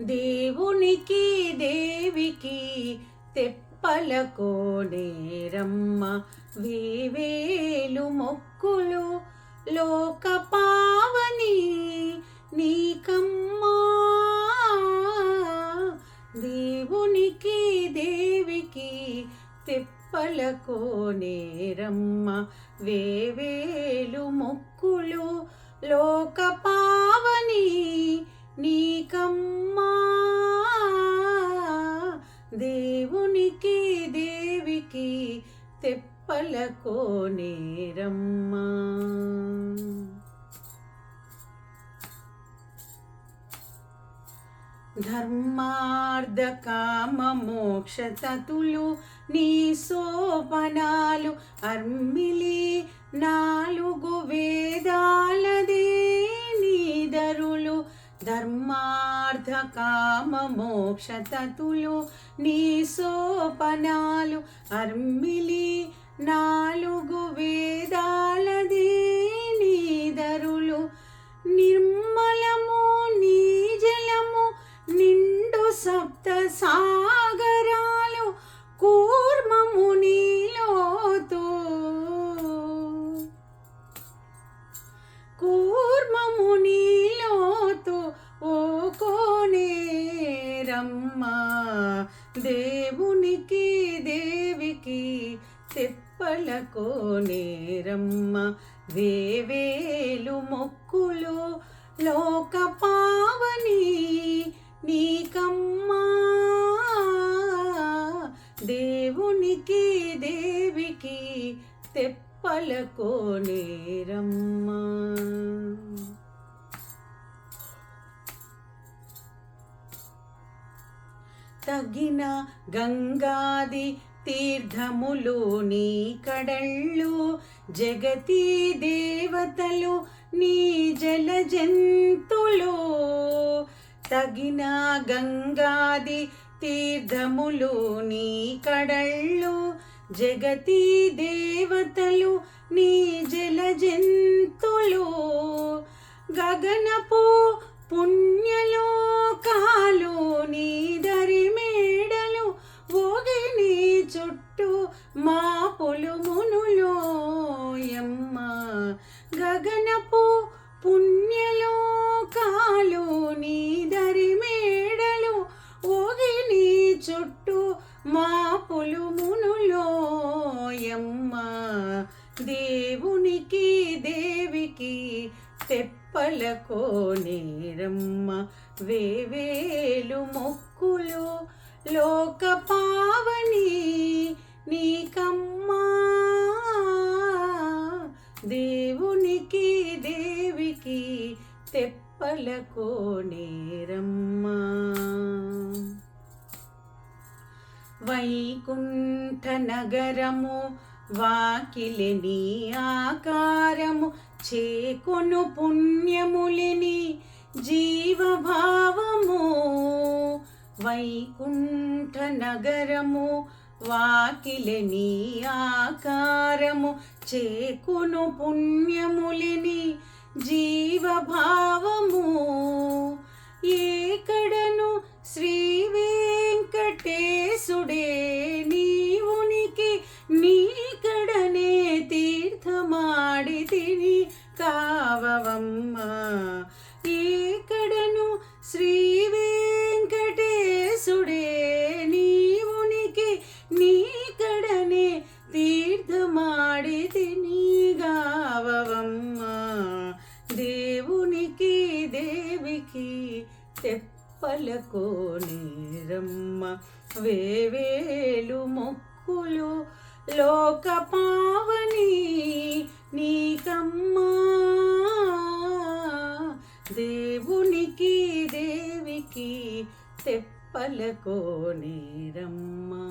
దేవునికి దేవికి తెప్పలకో నేరమ్మ. వేవేలు మొక్కులు లోక పావని నీకమ్మా. దేవునికి దేవికి తెప్పలకో నేరమ్మ. వేవేలు మొక్కులు లోకపా తెప్పలకో నేరమ్మా ధర్మార్థ కామ మోక్ష తతులు నీ సోపనాలు అర్మిలి నా మోక్షతతులు నీ సోపనాలు అర్మిలి నాలుగు వేదాలది. దేవునికి దేవికి తెప్పల నేరమ్మ. వేవేలు మొక్కులు లోక పావని నీకమ్మా. దేవునికి దేవికి తెప్పల కోనేరమ్మా తగిన గంగాది తీర్థములు నీ కడళ్ళు జగతి దేవతలు నీ జల జంతులు. తగిన గంగాది తీర్థములు నీ కడళ్ళు జగతి దేవతలు నీ జల జంతులు. గగనపు దేవికి తెప్పలకో నేరమ్మ వేవేలు మొక్కులు లోక పావని నీకమ్మా. దేవునికి దేవికి తెప్పల కోనేరమ్మా వైకుంఠ నగరము వాకిలిని ఆకారము చేకొను పుణ్యములిని జీవభావము. వైకుంఠ నగరము వాకిలిని ఆకారము. చేకును పుణ్యములిని జీవభావము. ఏకడను శ్రీవే కావవమ్మ ఏకడను శ్రీ వెంకటేశుడే నీవునికి నీకడనే తీర్థమాడి తిని దేవునికి దేవికి తెప్పల నీరమ్మ వేవేలు మొక్కులు లోక పావని నీకమ్మ తెప్పలకో నేరమ్మా.